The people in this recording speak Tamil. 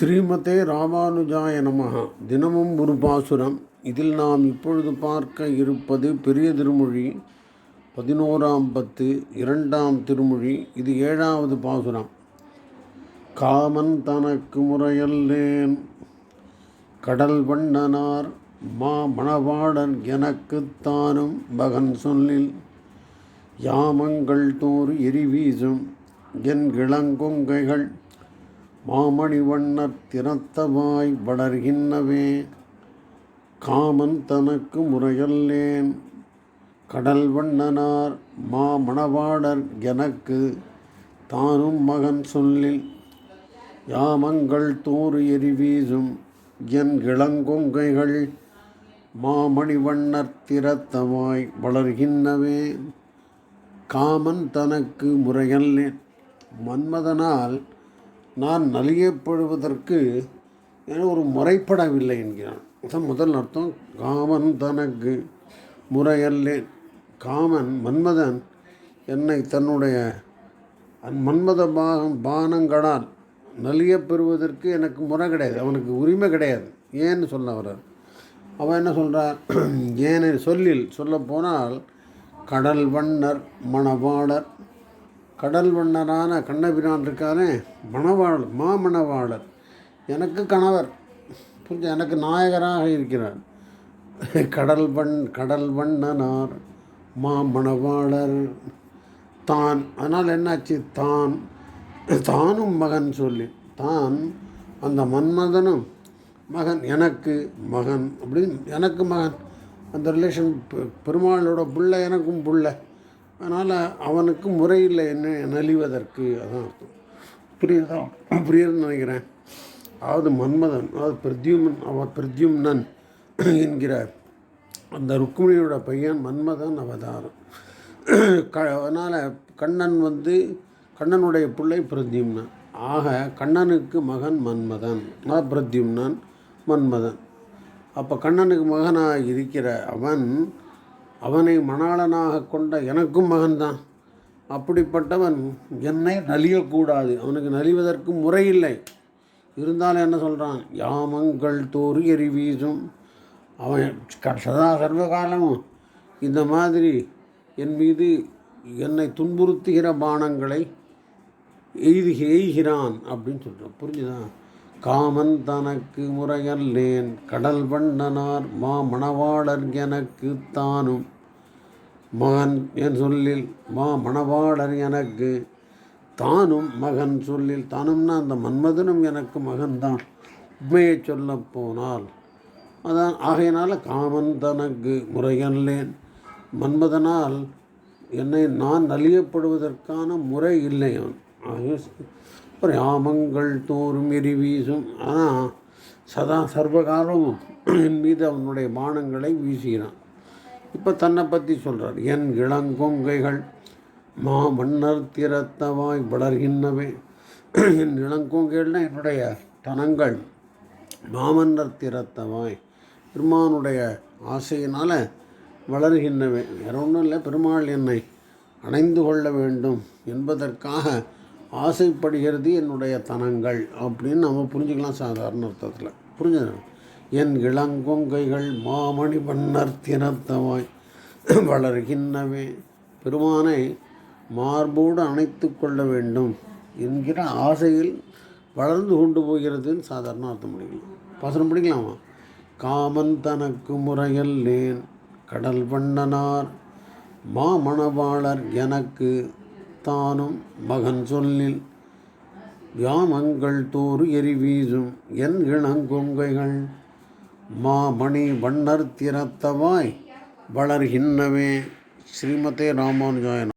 ஸ்ரீமதே ராமானுஜாய நமகா தினமும் ஒரு பாசுரம். இதில் நாம் இப்பொழுது பார்க்க இருப்பது பெரிய திருமொழி பதினோராம் பத்து இரண்டாம் திருமொழி. இது ஏழாவது பாசுரம். காமன் தனக்கு முறையல்லேன். கடல் வண்ணனார் மா மணவாளன் எனக்குத்தானும் மகன் சொல்லில் யாமங்கள் தோறு எரிவீசும் என் இளங்கொங்கைகள் மாமணி வண்ணர் திறத்தவாய் வளர்கின்றவே காமன் தனக்கு முறையல்லேன். கடல் வண்ணனார் மாமணவாடர் எனக்கு தானும் மகன் சொல்லில் யாமங்கள் தோறு எரிவீசும் என் இளங்கொங்கைகள் மாமணி வண்ணர் திறத்தவாய் வளர்கின்றவே காமன் தனக்கு முறையல்லேன். மன்மதனால் நான் நலியப்படுவதற்கு என ஒரு முறைப்படவில்லை என்கிறான். அதான் முதல் அர்த்தம். காமன் தனக்கு முறையல்லேன் காமன் மன்மதன் என்னை தன்னுடைய மன்மத பாகம் பானங்களால் நலியப்பெறுவதற்கு எனக்கு முறை கிடையாது. அவனுக்கு உரிமை கிடையாது. ஏன்னு சொல்ல வர்றார். அவன் என்ன சொல்கிறார் ஏனை சொல்லில் சொல்லப்போனால் கடல் வண்ணர் மணவாளர் கடல் வண்ணரான கண்ணபிரான் இருக்காரே மணவாளர் மாமணவாளர். எனக்கு கணவர் புரிஞ்ச எனக்கு நாயகராக இருக்கிறார். கடல் வண் கடல் வண்ணனார் மாமணவாளர். தான் அதனால் என்னாச்சு? தான் தானும் மகன் சொல்லி தான் அந்த மன்மதனும் மகன் எனக்கு மகன் அப்படின்னு எனக்கு மகன். அந்த ரிலேஷன் பெருமாளோட பிள்ளை எனக்கும் புள்ள. அதனால் அவனுக்கு முறையில் என்ன நலிவதற்கு. அதான் அர்த்தம். புரியுதா? புரியுதுன்னு நினைக்கிறேன். அதாவது மன்மதன் அதாவது பிரத்யுமன் அவர் பிரத்யும்னன் என்கிற அந்த ருக்மிணியோட பையன் மன்மதன் அவதாரம். க அதனால் கண்ணன் வந்து கண்ணனுடைய பிள்ளை பிரத்யும்னன். ஆக கண்ணனுக்கு மகன் மன்மதன். அதான் பிரத்யும்னன் மன்மதன். அப்போ கண்ணனுக்கு மகனாக இருக்கிற அவன் அவனை மணாளனாக கொண்ட எனக்கும் மகன்தான். அப்படிப்பட்டவன் என்னை நலியக்கூடாது. அவனுக்கு நலிவதற்கு முறையில்லை. இருந்தாலும் என்ன சொல்கிறான் யாமங்கள் தோறு எரி வீசும். அவன் சதா சர்வகாலமும் இந்த மாதிரி என் மீது என்னை துன்புறுத்துகிற பானங்களை எய்து எய்கிறான் அப்படின்னு சொல்கிறான் புரிஞ்சுதான் காமன் தனக்கு முறையல்லேன் கடல் வண்ணனார் மாமணவாளர் எனக்கு தானும். மகன் என் சொல்லில் மாமணவாளர் எனக்கு தானும். மகன் சொல்லில் தானும்னா அந்த மன்மதனும் எனக்கு மகன்தான். உண்மையை சொல்ல போனால் அதான். ஆகையினால் காமன் தனக்கு முறையல்லேன். மன்மதனால் என்னை நான் நலியப்படுவதற்கான முறை இல்லை அவன். ஆகிய யாமங்கள் தோறும் எரி வீசும். ஆனால் சதா சர்வகாலம் என் மீது அவனுடைய பானங்களை வீசுகிறான். இப்போ தன்னை பற்றி சொல்கிறார் என் இளங்கொங்கைகள் மா மன்னர் திறத்தவாய் வளர்கின்றவை என் இளங்கொங்கைகள்னால் என்னுடைய தனங்கள். மாமன்னர் திறத்தவாய் பெருமானுடைய ஆசையினால் வளர்கின்றவை வேற ஒன்றும் இல்லை பெருமாள் என்னை அணைந்து கொள்ள வேண்டும் என்பதற்காக ஆசைப்படுகிறது என்னுடைய தனங்கள் அப்படின்னு நம்ம புரிஞ்சுக்கலாம் சாதாரண அர்த்தத்தில். புரிஞ்சது? என் இளங்கொங்கைகள் மாமணி பண்ணர் தினத்தவாய் வளர்கின்றவே பெருமானை மார்போடு அணைத்து கொள்ள வேண்டும் என்கிற ஆசையில் வளர்ந்து கொண்டு போகிறதுன்னு சாதாரண அர்த்தம் முடிக்கலாம் பாசனம் படிக்கலாமா? காமன் தனக்கு முறையல்லேன் கடல் வண்ணனார் மாமணவாளர் எனக்கு தானும் மகன் சொல்லில் யாமங்கள் தோறு எரி வீசும் என் இளங்கொங்கைகள் மாமணி வண்ணர் திறத்தவாய் வளர்கின்றவே ஸ்ரீமதே ராமானுஜாயன்